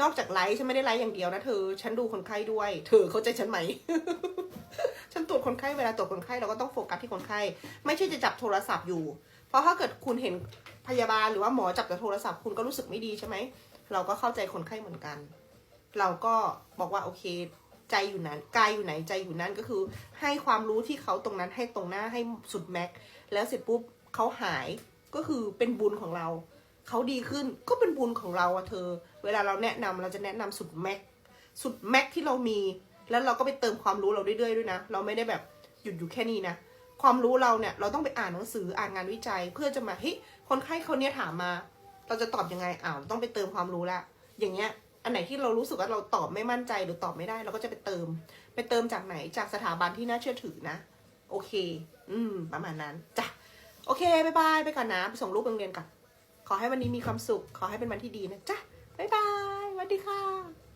นอกจากไลฟ์ฉันไม่ได้ไลฟ์อย่างเดียวนะเธอ ฉันดูคนไข้ด้วย เธอเข้าใจฉันไหม ฉันตรวจคนไข้เวลาตรวจคนไข้เราก็ต้องโฟกัสที่คนไข้ ไม่ใช่จะจับโทรศัพท์อยู่ เพราะถ้าเกิดคุณเห็นพยาบาลหรือว่าหมอจับแต่โทรศัพท์คุณก็รู้สึกไม่ดีใช่ไหม เราก็เข้าใจคนไข้เหมือนกัน เราก็บอกว่าโอเค ใจอยู่นั้นกายอยู่ไหนใจอยู่นั้นก็คือ ให้ความรู้ที่เขาตรงนั้นให้ตรงหน้าให้สุดแม็กซ์แล้วเสร็จปุ๊บเขาหายก็คือเป็นบุญของเรา เขาดีขึ้นก็เป็นบุญของเราอะเธอ เวลาเราแนะนำเราจะแนะนำสุดแม็กสุดแม็กที่เรามี แล้วเราก็ไปเติมความรู้เราเรื่อยๆด้วยนะ เราไม่ได้แบบหยุดอยู่แค่นี้นะ ความรู้เราเนี่ยเราต้องไปอ่านหนังสืออ่านงานวิจัย เพื่อจะมาเฮ้ยคนไข้คนเนี้ยถามมา เราจะตอบยังไงอ้าวต้องไปเติมความรู้ละ อย่างเงี้ยอันไหนที่เรารู้สึกว่าเราตอบไม่มั่นใจหรือตอบไม่ได้ เราก็จะไปเติม ไปเติมจากไหนจากสถาบันที่น่าเชื่อถือนะ โอเค อืม ประมาณนั้นจ้ะโอเคบายบายไปก่อนนะไปส่งลูกโรงเรียนก่อน ขอให้วันนี้มีความสุข ขอให้เป็นวันที่ดีนะจ๊ะ บ๊ายบายสวัสดีค่ะ